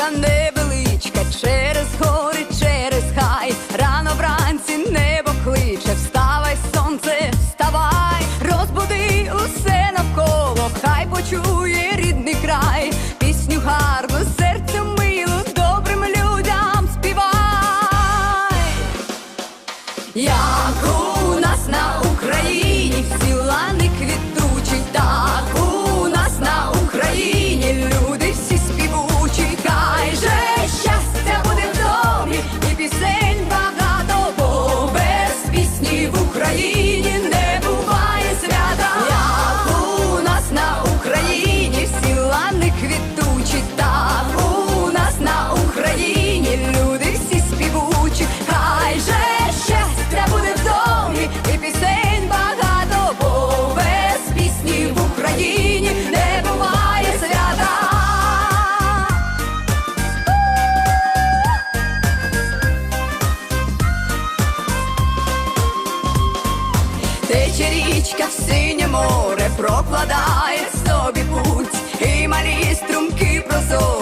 Доріжка невеличка, через гори, через хай. Рано вранці небо кличе, вставай, сонце, вставай, розбуди усе навколо, хай почує рідний край, пісню гарну, серцю милу, добрим людям співай. Я річка в синє море прокладає собі путь і малі струмки прозорі.